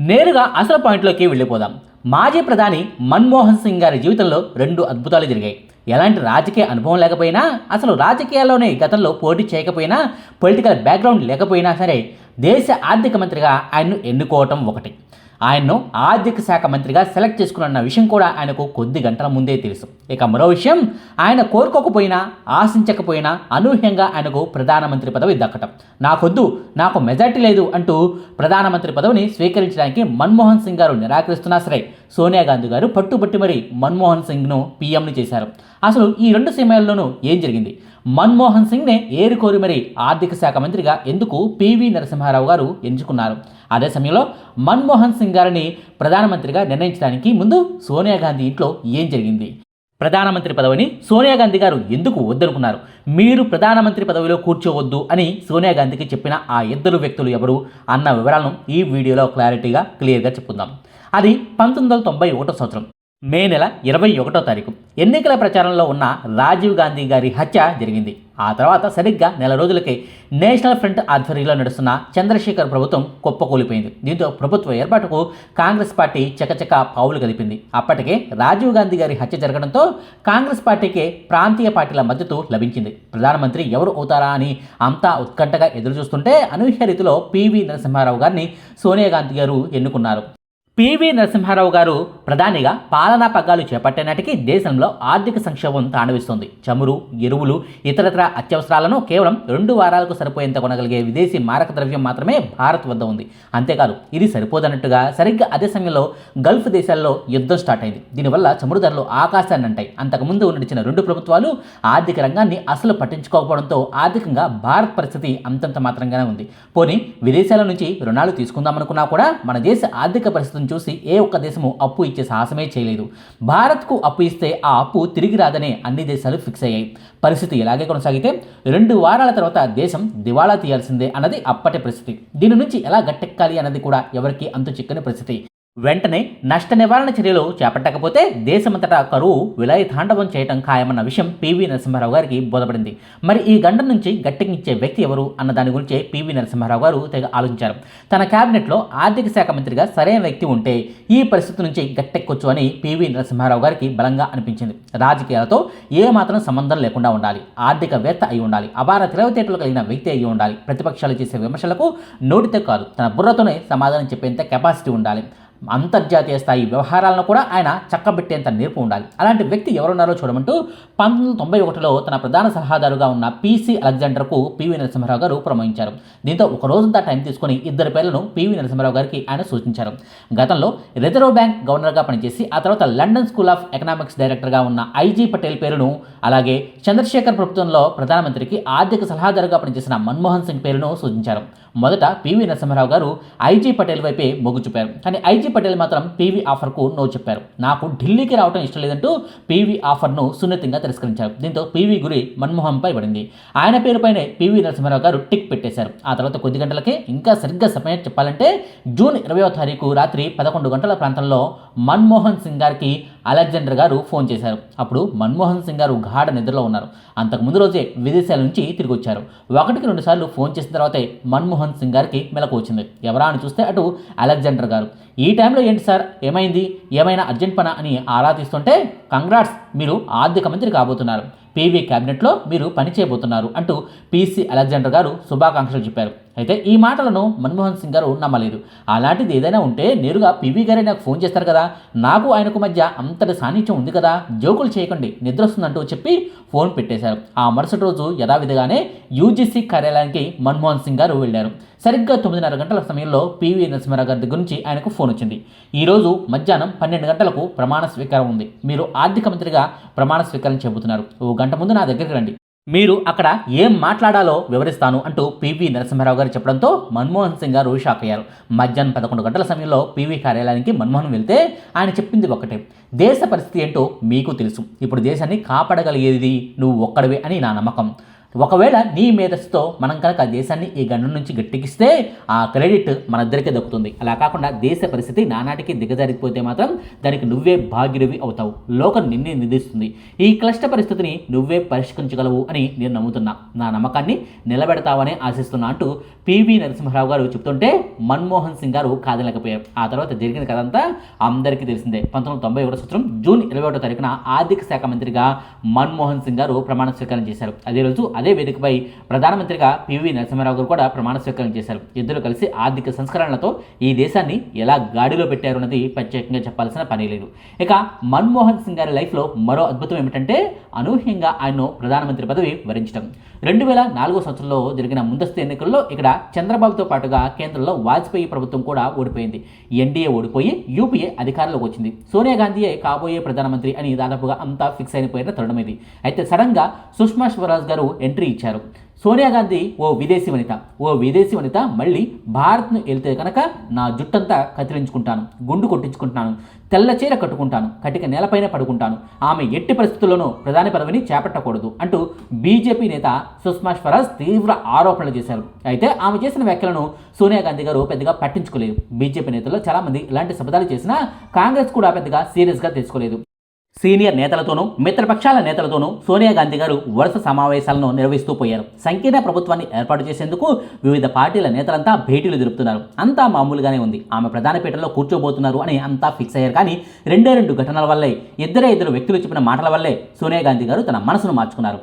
నేరుగా అసలు పాయింట్లోకి వెళ్ళిపోదాం. మాజీ ప్రధాని మన్మోహన్ సింగ్ గారి జీవితంలో రెండు అద్భుతాలు జరిగాయి. ఎలాంటి రాజకీయ అనుభవం లేకపోయినా అసలు రాజకీయాల్లోనే గతంలో పోటీ చేయకపోయినా పొలిటికల్ బ్యాక్గ్రౌండ్ లేకపోయినా సరే దేశ ఆర్థిక మంత్రిగా ఆయన్ను ఎన్నుకోవటం ఒకటి. ఆయన్ను ఆర్థిక శాఖ మంత్రిగా సెలెక్ట్ చేసుకున్న విషయం కూడా ఆయనకు కొద్ది గంటల ముందే తెలుసు. ఇక మరో విషయం ఆయన కోరుకోకపోయినా ఆశించకపోయినా అనూహ్యంగా ఆయనకు ప్రధానమంత్రి పదవి దక్కటం. నాకొద్దు నాకు మెజార్టీ లేదు అంటూ ప్రధానమంత్రి పదవిని స్వీకరించడానికి మన్మోహన్ సింగ్ గారు నిరాకరిస్తున్నా సరే సోనియా గాంధీ గారు పట్టుబట్టి మరి మన్మోహన్ సింగ్ను పీఎంని చేశారు. అసలు ఈ రెండు సమయాల్లోనూ ఏం జరిగింది? మన్మోహన్ సింగ్నే ఏరుకోరి మరి ఆర్థిక శాఖ మంత్రిగా ఎందుకు పివి నరసింహారావు గారు ఎంచుకున్నారు. అదే సమయంలో మన్మోహన్ సింగ్ గారిని ప్రధానమంత్రిగా నిర్ణయించడానికి ముందు సోనియా గాంధీ ఇంట్లో ఏం జరిగింది? ప్రధానమంత్రి పదవిని సోనియా గాంధీ గారు ఎందుకు వద్దనుకున్నారు? మీరు ప్రధానమంత్రి పదవిలో కూర్చోవద్దు అని సోనియా గాంధీకి చెప్పిన ఆ ఇద్దరు వ్యక్తులు ఎవరు అన్న వివరాలను ఈ వీడియోలో క్లారిటీగా క్లియర్గా చెప్పుకుందాం. అది పంతొమ్మిది వందల తొంభై ఒకటో సంవత్సరం. మే నెల ఇరవై ఒకటో తారీఖు. ఎన్నికల ప్రచారంలో ఉన్న రాజీవ్ గాంధీ గారి హత్య జరిగింది. ఆ తర్వాత సరిగ్గా నెల రోజులకే నేషనల్ ఫ్రంట్ ఆధ్వర్యంలో నడుస్తున్న చంద్రశేఖర్ ప్రభుత్వం కుప్పకూలిపోయింది. దీంతో ప్రభుత్వ ఏర్పాటుకు కాంగ్రెస్ పార్టీ చకచక పావులు కలిపింది అప్పటికే రాజీవ్ గాంధీ గారి హత్య జరగడంతో కాంగ్రెస్ పార్టీకే ప్రాంతీయ పార్టీల మద్దతు లభించింది. ప్రధానమంత్రి ఎవరు అవుతారా అని అంతా ఉత్కంఠగా ఎదురుచూస్తుంటే అనూహ్య రీతిలో పివి నరసింహారావు గారిని సోనియా గాంధీ గారు ఎన్నుకున్నారు. పివి నరసింహారావు గారు ప్రధానిగా పాలనా పగ్గాలు చేపట్టేనాటికి దేశంలో ఆర్థిక సంక్షోభం తాండవిస్తుంది. చమురు ఎరువులు ఇతరతర అత్యవసరాలను కేవలం రెండు వారాలకు సరిపోయేంత కొనగలిగే విదేశీ మారక ద్రవ్యం మాత్రమే భారత్ వద్ద ఉంది. అంతేకాదు ఇది సరిపోదన్నట్టుగా సరిగ్గా అదే సమయంలో గల్ఫ్ దేశాల్లో యుద్ధం స్టార్ట్ అయింది. దీనివల్ల చమురు ధరలు ఆకాశాన్ని అంటాయి. అంతకుముందు నడిచిన రెండు ప్రభుత్వాలు ఆర్థిక రంగాన్ని అసలు పట్టించుకోకపోవడంతో ఆర్థికంగా భారత్ పరిస్థితి అంతంత మాత్రంగానే ఉంది. పోనీ విదేశాల నుంచి రుణాలు తీసుకుందామనుకున్నా కూడా మన దేశ ఆర్థిక పరిస్థితి చూసి ఏ ఒక్క దేశము అప్పు ఇచ్చే సాహసమే చేయలేదు. భారత్కు అప్పు ఇస్తే ఆ అప్పు తిరిగి రాదనే అన్ని దేశాలు ఫిక్స్ అయ్యాయి. పరిస్థితి ఇలాగే కొనసాగితే రెండు వారాల తర్వాత దేశం దివాళా తీయాల్సిందే అన్నది అప్పటి పరిస్థితి. దీని నుంచి ఎలా గట్టెక్కాలి అన్నది కూడా ఎవరికి అంతు చిక్కని పరిస్థితి. వెంటనే నష్ట నివారణ చర్యలు చేపట్టకపోతే దేశమంతటా కరువు విలయ తాండవం చేయటం ఖాయమన్న విషయం పివి నరసింహారావు గారికి బోధపడింది. మరి ఈ గండం నుంచి గట్టెక్కించే వ్యక్తి ఎవరు అన్న దాని గురించి పివి నరసింహారావు గారు తెగ ఆలోచించారు. తన క్యాబినెట్లో ఆర్థిక శాఖ మంత్రిగా సరైన వ్యక్తి ఉంటే ఈ పరిస్థితి నుంచి గట్టెక్కొచ్చు అని పివి నరసింహారావు గారికి బలంగా అనిపించింది. రాజకీయాలతో ఏమాత్రం సంబంధం లేకుండా ఉండాలి. ఆర్థికవేత్త అయి ఉండాలి. అపార తెలివితేటలు కలిగిన వ్యక్తి అయి ఉండాలి. ప్రతిపక్షాలు చేసే విమర్శలకు నోటితో కాదు తన బుర్రతోనే సమాధానం చెప్పేంత కెపాసిటీ ఉండాలి. అంతర్జాతీయ స్థాయి వ్యవహారాలను కూడా ఆయన చక్కబెట్టేంత నేర్పు ఉండాలి. అలాంటి వ్యక్తి ఎవరున్నారో చూడమంటూ పంతొమ్మిది వందల తొంభై ఒకటిలో తన ప్రధాన సలహాదారుగా ఉన్న పీసీ అలెగ్జాండర్కు పివి నరసింహారావు గారు ప్రమోయించారు. దీంతో ఒక రోజంతా టైం తీసుకుని ఇద్దరు పేర్లను పివి నరసింహారావు గారికి ఆయన సూచించారు. గతంలో రిజర్వ్ బ్యాంక్ గవర్నర్గా పనిచేసి ఆ తర్వాత లండన్ స్కూల్ ఆఫ్ ఎకనామిక్స్ డైరెక్టర్గా ఉన్న ఐజీ పటేల్ పేరును అలాగే చంద్రశేఖర్ ప్రభుత్వంలో ప్రధానమంత్రికి ఆర్థిక సలహాదారుగా పనిచేసిన మన్మోహన్ సింగ్ పేరును సూచించారు. మొదట పివి నరసింహారావు గారు ఐజీ పటేల్ వైపే మొగ్గు చూపారు. కానీ ఐజీ పటేల్ మాత్రం పీవీ ఆఫర్కు నో చెప్పారు. నాకు ఢిల్లీకి రావడం ఇష్టం లేదంటూ పీవీ ఆఫర్ను సున్నితంగా తిరస్కరించారు. దీంతో పీవీ గురి మన్మోహన్పై పడింది. ఆయన పేరుపైనే పీవీ నరసింహారావు గారు టిక్ పెట్టేశారు. ఆ తర్వాత కొద్ది గంటలకే ఇంకా సరిగ్గా సమయం చెప్పాలంటే జూన్ ఇరవయో తారీఖు రాత్రి పదకొండు గంటల ప్రాంతంలో మన్మోహన్ సింగ్ గారికి అలెగ్జాండర్ గారు ఫోన్ చేశారు. అప్పుడు మన్మోహన్ సింగ్ గారు గాఢ నిద్రలో ఉన్నారు. అంతకు ముందు రోజే విదేశాల నుంచి తిరిగి వచ్చారు. ఒకటికి రెండు సార్లు ఫోన్ చేసిన తర్వాతే మన్మోహన్ సింగ్ గారికి మెలకు వచ్చింది. ఎవరా అని చూస్తే అటు అలెగ్జాండర్ గారు ఈ టైంలో ఏంటి సార్? ఏమైంది? ఏమైనా అర్జెంట్ పనా? అని ఆరా తీస్తుంటే కంగ్రాట్స్ మీరు ఆర్థిక మంత్రి కాబోతున్నారు. పీవీ క్యాబినెట్లో మీరు పని చేయబోతున్నారు అంటూ పీసీ అలెగ్జాండర్ గారు శుభాకాంక్షలు చెప్పారు. అయితే ఈ మాటలను మన్మోహన్ సింగ్ గారు నమ్మలేదు. అలాంటిది ఏదైనా ఉంటే నేరుగా పీవీ గారే నాకు ఫోన్ చేస్తారు కదా. నాకు ఆయనకు మధ్య అంతటి సాన్నిధ్యం ఉంది కదా. జోకులు చేయకండి. నిద్ర వస్తుందంటూ చెప్పి ఫోన్ పెట్టేశారు. ఆ మరుసటి రోజు యథావిధిగానే యూజీసీ కార్యాలయానికి మన్మోహన్ సింగ్ గారు వెళ్ళారు. సరిగ్గా తొమ్మిదిన్నర గంటల సమయంలో పివి నరసింహారావు గారి దగ్గర నుంచి ఆయనకు ఫోన్ వచ్చింది. ఈరోజు మధ్యాహ్నం పన్నెండు గంటలకు ప్రమాణ స్వీకారం ఉంది. మీరు ఆర్థిక మంత్రిగా ప్రమాణ స్వీకారం చెబుతున్నారు ఓ గంట ముందు నా దగ్గరికి రండి. మీరు అక్కడ ఏం మాట్లాడాలో వివరిస్తాను అంటూ పివి నరసింహారావు గారు చెప్పడంతో మన్మోహన్ సింగ్ గారు షాక్ అయ్యారు. మధ్యాహ్నం పదకొండు గంటల సమయంలో పివి కార్యాలయానికి మన్మోహన్ వెళ్తే ఆయన చెప్పింది ఒకటే దేశ పరిస్థితి ఏంటో మీకు తెలుసు. ఇప్పుడు దేశాన్ని కాపాడగలిగేది నువ్వు ఒక్కడివే అని నా నమ్మకం. ఒకవేళ నీ మేధస్సుతో మనం కనుక దేశాన్ని ఈ గండం నుంచి గట్టెక్కిస్తే ఆ క్రెడిట్ మన ఇద్దరికే దక్కుతుంది. అలా కాకుండా దేశ పరిస్థితి నానాటికి దిగజారిపోతే మాత్రం దానికి నువ్వే భాగ్యుడివి అవుతావు. లోకం నిన్నే నిధిస్తుంది ఈ క్లిష్ట పరిస్థితిని నువ్వే పరిష్కరించగలవు అని నేను నమ్ముతున్నా. నా నమ్మకాన్ని నిలబెడతావని ఆశిస్తున్నా అంటూ పివి నరసింహారావు గారు చెప్తుంటే మన్మోహన్ సింగ్ గారు కాదలేకపోయారు ఆ తర్వాత జరిగిన కథ అంతా అందరికీ తెలిసిందే. పంతొమ్మిది తొంభై ఒకటో సంవత్సరం జూన్ ఇరవై ఒకటో తారీఖున ఆర్థిక శాఖ మంత్రిగా మన్మోహన్ సింగ్ గారు ప్రమాణ స్వీకారం చేశారు. అదే రోజు అదే వేదికపై ప్రధానమంత్రిగా పివి నరసింహారావు గారు కూడా ప్రమాణ స్వీకారం చేశారు. ఇద్దరు కలిసి ఆర్థిక సంస్కరణలతో ఈ దేశాన్ని ఎలా గాడిలో పెట్టారు అన్నది ప్రత్యేకంగా చెప్పాల్సిన పని లేదు. ఇక మన్మోహన్ సింగ్ గారి లైఫ్లో మరో అద్భుతం ఏమిటంటే అనూహ్యంగా ఆయన్ను ప్రధానమంత్రి పదవి వరించడం రెండు వేల నాలుగో సంవత్సరంలో జరిగిన ముందస్తు ఎన్నికల్లో ఇక్కడ చంద్రబాబుతో పాటుగా కేంద్రంలో వాజ్పేయి ప్రభుత్వం కూడా ఓడిపోయింది. ఎన్డీఏ ఓడిపోయి యూపీఏ అధికారంలోకి వచ్చింది. సోనియా గాంధీయే కాబోయే ప్రధానమంత్రి అని దాదాపుగా అంతా ఫిక్స్ అయిపోయిన తరుణం ఇది అయితే సడన్గా సుష్మా స్వరాజ్ గారు ఎంట్రీ ఇచ్చారు. సోనియా గాంధీ ఓ విదేశీ వనిత. ఓ విదేశీ వనిత మళ్ళీ భారత్ను వెళ్తే కనుక నా జుట్టంతా కత్తిరించుకుంటాను గుండు కొట్టించుకుంటున్నాను తెల్ల చీర కట్టుకుంటాను కటిక నేలపైన పడుకుంటాను ఆమె ఎట్టి పరిస్థితుల్లోనూ ప్రధాని పదవిని చేపట్టకూడదు అంటూ బీజేపీ నేత సుష్మా స్వరాజ్ తీవ్ర ఆరోపణలు చేశారు. అయితే ఆమె చేసిన వ్యాఖ్యలను సోనియా గాంధీ గారు పెద్దగా పట్టించుకోలేదు. బీజేపీ నేతల్లో చాలామంది ఇలాంటి శబ్దాలు చేసినా కాంగ్రెస్ కూడా పెద్దగా సీరియస్గా తీసుకోలేదు. సీనియర్ నేతలతోనూ మిత్రపక్షాల నేతలతోనూ సోనియా గాంధీ గారు వరుస సమావేశాలను నిర్వహిస్తూ పోయారు. సంకీర్ణ ప్రభుత్వాన్ని ఏర్పాటు చేసేందుకు వివిధ పార్టీల నేతలంతా భేటీలు జరుపుతున్నారు. అంతా మామూలుగానే ఉంది. ఆమె ప్రధాన పీఠంలో కూర్చోబోతున్నారు అని అంతా ఫిక్స్ అయ్యారు. కానీ రెండే రెండు ఘటనల వల్లే ఇద్దరే ఇద్దరు వ్యక్తులు చెప్పిన మాటల వల్లే సోనియా గాంధీ గారు తన మనసును మార్చుకున్నారు.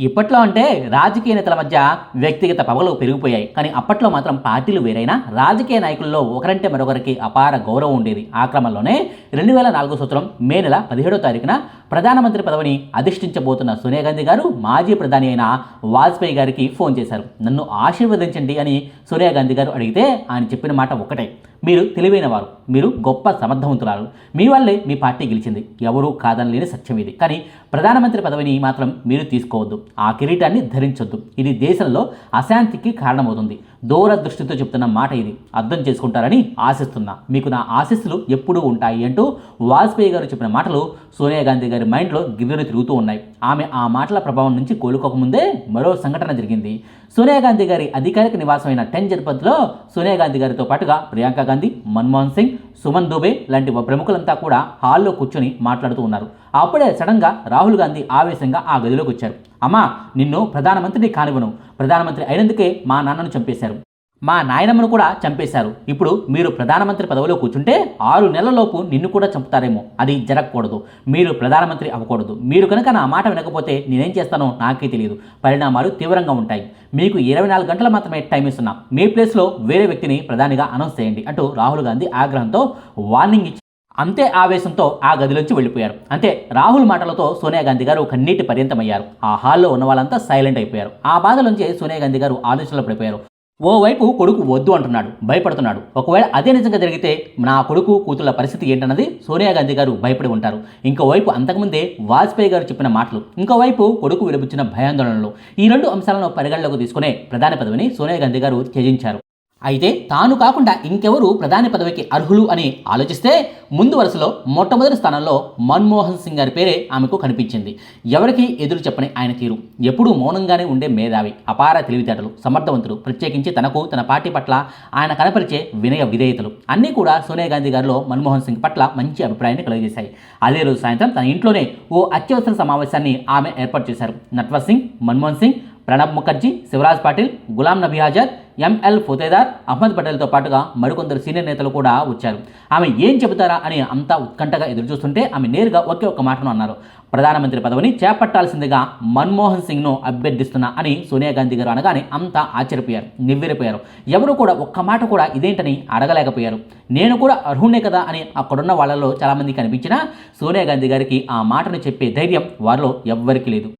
ఇప్పట్లో అంటే రాజకీయ నేతల మధ్య వ్యక్తిగత పవలు పెరిగిపోయాయి. కానీ అప్పట్లో మాత్రం పార్టీలు వేరైనా రాజకీయ నాయకుల్లో ఒకరంటే మరొకరికి అపార గౌరవం ఉండేది. ఆ క్రమంలోనే రెండు వేల నాలుగో సంవత్సరం మే నెల పదిహేడో తారీఖున ప్రధానమంత్రి పదవిని అధిష్ఠించబోతున్న సోనియా గాంధీ గారు మాజీ ప్రధాని అయిన వాజ్పేయి గారికి ఫోన్ చేశారు. నన్ను ఆశీర్వదించండి అని సోనియా గాంధీ గారు అడిగితే ఆయన చెప్పిన మాట ఒక్కటే. మీరు తెలివైన వారు. మీరు గొప్ప సమర్థవంతురాలు. మీ వల్లే మీ పార్టీ గెలిచింది. ఎవరూ కాదనలేని సత్యం ఇది. కానీ ప్రధానమంత్రి పదవిని మాత్రం మీరు తీసుకోవద్దు. ఆ కిరీటాన్ని ధరించొద్దు. ఇది దేశంలో అశాంతికి కారణమవుతుంది. దూరదృష్టితో చెప్తున్న మాట ఇది. అర్థం చేసుకుంటారని ఆశిస్తున్నా. మీకు నా ఆశీస్సులు ఎప్పుడూ ఉంటాయి అంటూ వాజ్పేయి గారు చెప్పిన మాటలు సోనియా గాంధీ గారి మైండ్లో గిర్రెలు తిరుగుతూ ఉన్నాయి. ఆమె ఆ మాటల ప్రభావం నుంచి కోలుకోకముందే మరో సంఘటన జరిగింది. సోనియా గాంధీ గారి అధికారిక నివాసమైన టెన్ జనపథ్లో సోనియా గాంధీ గారితో పాటుగా ప్రియాంక గాంధీ మన్మోహన్ సింగ్ సుమన్ దుబే లాంటి ప్రముఖులంతా కూడా హాల్లో కూర్చొని మాట్లాడుతూ ఉన్నారు. అప్పుడే సడన్గా రాహుల్ గాంధీ ఆవేశంగా ఆ గదిలోకి వచ్చారు. అమ్మా నిన్ను ప్రధానమంత్రిని కానివ్వను. ప్రధానమంత్రి అయినందుకే మా నాన్నను చంపేశారు. మా నాయనమ్మను కూడా చంపేశారు. ఇప్పుడు మీరు ప్రధానమంత్రి పదవిలో కూర్చుంటే ఆరు నెలలలోపు నిన్ను కూడా చంపుతారేమో. అది జరగకూడదు. మీరు ప్రధానమంత్రి అవ్వకూడదు. మీరు కనుక నా మాట వినకపోతే నేనేం చేస్తానో నాకే తెలియదు. పరిణామాలు తీవ్రంగా ఉంటాయి. మీకు ఇరవై నాలుగు గంటలు మాత్రమే టైం ఇస్తున్నాం. మీ ప్లేస్లో వేరే వ్యక్తిని ప్రధానిగా అనౌన్స్ చేయండి అంటూ రాహుల్ గాంధీ ఆగ్రహంతో వార్నింగ్ ఇచ్చి అంతే ఆవేశంతో ఆ గదిలోంచి వెళ్ళిపోయారు. అంతే రాహుల్ మాటలతో సోనియా గాంధీ గారు కన్నీటి పర్యంతమయ్యారు. ఆ హాల్లో ఉన్న వాళ్ళంతా సైలెంట్ అయిపోయారు. ఆ బాధలోంచి సోనియా గాంధీ గారు ఆలోచనలో పడిపోయారు. ఓవైపు కొడుకు వద్దు అంటున్నాడు భయపడుతున్నాడు. ఒకవేళ అదే నిజంగా జరిగితే నా కొడుకు కూతుళ్ళ పరిస్థితి ఏంటన్నది సోనియా గాంధీ గారు భయపడి ఉంటారు. ఇంకోవైపు అంతకుముందే వాజ్పేయి గారు చెప్పిన మాటలు ఇంకోవైపు కొడుకు విలబుచ్చిన భయాందోళనలు. ఈ రెండు అంశాలను పరిగణలోకి తీసుకునే ప్రధాన పదవిని సోనియా గాంధీ గారు త్యజించారు. అయితే తాను కాకుండా ఇంకెవరు ప్రధాని పదవికి అర్హులు అని ఆలోచిస్తే ముందు వరుసలో మొట్టమొదటి స్థానంలో మన్మోహన్ సింగ్ గారి పేరే ఆమెకు కనిపించింది. ఎవరికి ఎదురు చెప్పని ఆయన తీరు. ఎప్పుడూ మౌనంగానే ఉండే మేధావి అపార తెలివితేటలు సమర్థవంతులు ప్రత్యేకించి తనకు తన పార్టీ పట్ల ఆయన కనపరిచే వినయ విధేయతలు అన్నీ కూడా సోనియా గాంధీ గారిలో మన్మోహన్ సింగ్ పట్ల మంచి అభిప్రాయాన్ని కలుగజేశాయి. అదే రోజు సాయంత్రం తన ఇంట్లోనే ఓ అత్యవసర సమావేశాన్ని ఆమె ఏర్పాటు చేశారు. నట్వర్ సింగ్ మన్మోహన్ సింగ్ ప్రణబ్ ముఖర్జీ శివరాజ్ పాటిల్ గులాం నబీ ఆజాద్ ఎంఎల్ ఫుతేదార్ అహ్మద్ పటేల్తో పాటుగా మరికొందరు సీనియర్ నేతలు కూడా వచ్చారు. ఆమె ఏం చెబుతారా అని అంతా ఉత్కంఠగా ఎదురుచూస్తుంటే ఆమె నేరుగా ఒకే ఒక్క మాటను అన్నారు. ప్రధానమంత్రి పదవిని చేపట్టాల్సిందిగా మన్మోహన్ సింగ్ను అభ్యర్థిస్తున్నా అని సోనియా గాంధీ గారు అనగానే అంతా ఆశ్చర్యపోయారు నివ్వెరిపోయారు. ఎవరు కూడా ఒక్క మాట కూడా ఇదేంటని అడగలేకపోయారు. నేను కూడా అర్హుణ్ణే కదా అని అక్కడున్న వాళ్ళలో చాలామంది కనిపించినా సోనియా గాంధీ గారికి ఆ మాటను చెప్పే ధైర్యం వారిలో ఎవ్వరికీ లేదు.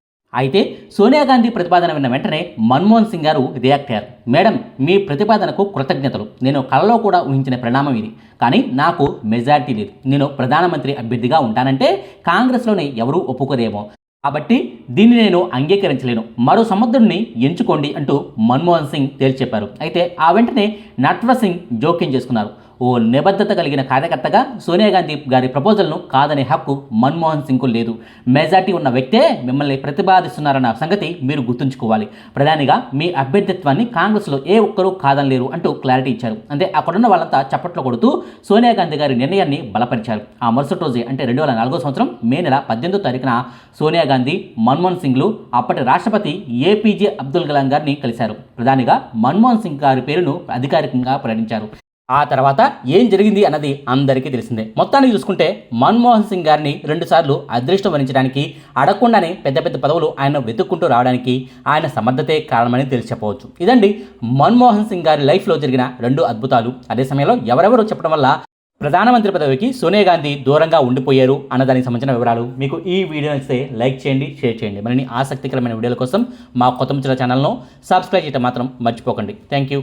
అయితే సోనియా గాంధీ ప్రతిపాదన విన్న వెంటనే మన్మోహన్ సింగ్ గారు రియాక్ట్ అయ్యారు. మేడం మీ ప్రతిపాదనకు కృతజ్ఞతలు. నేను కలలో కూడా ఊహించిన పరిణామం ఇది. కానీ నాకు మెజార్టీ లేదు. నేను ప్రధానమంత్రి అభ్యర్థిగా ఉంటానంటే కాంగ్రెస్లోనే ఎవరూ ఒప్పుకోరేమో కాబట్టి దీన్ని నేను అంగీకరించలేను. మరో సముద్రుడిని ఎంచుకోండి అంటూ మన్మోహన్ సింగ్ తేల్చి చెప్పారు. అయితే ఆ వెంటనే నట్వర్ సింగ్ జోక్యం చేసుకున్నారు. ఓ నిబద్ధత కలిగిన కార్యకర్తగా సోనియా గాంధీ గారి ప్రపోజల్ను కాదనే హక్కు మన్మోహన్ సింగ్కు లేదు. మెజార్టీ ఉన్న వ్యక్తే మిమ్మల్ని ప్రతిపాదిస్తున్నారన్న సంగతి మీరు గుర్తుంచుకోవాలి. ప్రధానిగా మీ అభ్యర్థిత్వాన్ని కాంగ్రెస్లో ఏ ఒక్కరూ కాదనలేరు అంటూ క్లారిటీ ఇచ్చారు. అంటే అక్కడున్న వాళ్ళంతా చప్పట్లు కొడుతూ సోనియా గాంధీ గారి నిర్ణయాన్ని బలపరిచారు. ఆ మరుసటి రోజే అంటే రెండు వేల నాలుగో సంవత్సరం మే నెల పద్దెనిమిదో తారీఖున సోనియా గాంధీ మన్మోహన్ సింగ్లు అప్పటి రాష్ట్రపతి ఏపీజే అబ్దుల్ కలాం గారిని కలిశారు. ప్రధానిగా మన్మోహన్ సింగ్ గారి పేరును అధికారికంగా ప్రకటించారు. ఆ తర్వాత ఏం జరిగింది అన్నది అందరికీ తెలిసిందే. మొత్తానికి చూసుకుంటే మన్మోహన్ సింగ్ గారిని రెండుసార్లు అదృష్టం వరించడానికి అడగకుండానే పెద్ద పెద్ద పదవులు ఆయన వెతుక్కుంటూ రావడానికి ఆయన సమర్థతే కారణమని తెలిసి చెప్పవచ్చు ఇదండి మన్మోహన్ సింగ్ గారి లైఫ్లో జరిగిన రెండు అద్భుతాలు. అదే సమయంలో ఎవరెవరు చెప్పడం వల్ల ప్రధానమంత్రి పదవికి సోనియా గాంధీ దూరంగా ఉండిపోయారు అన్నదానికి సంబంధించిన వివరాలు. మీకు ఈ వీడియో నచ్చితే లైక్ చేయండి షేర్ చేయండి. మరిన్ని ఆసక్తికరమైన వీడియోల కోసం మా కొత్త ముచ్చల ఛానల్ను సబ్స్క్రైబ్ చేయడం మాత్రం మర్చిపోకండి. Thank you.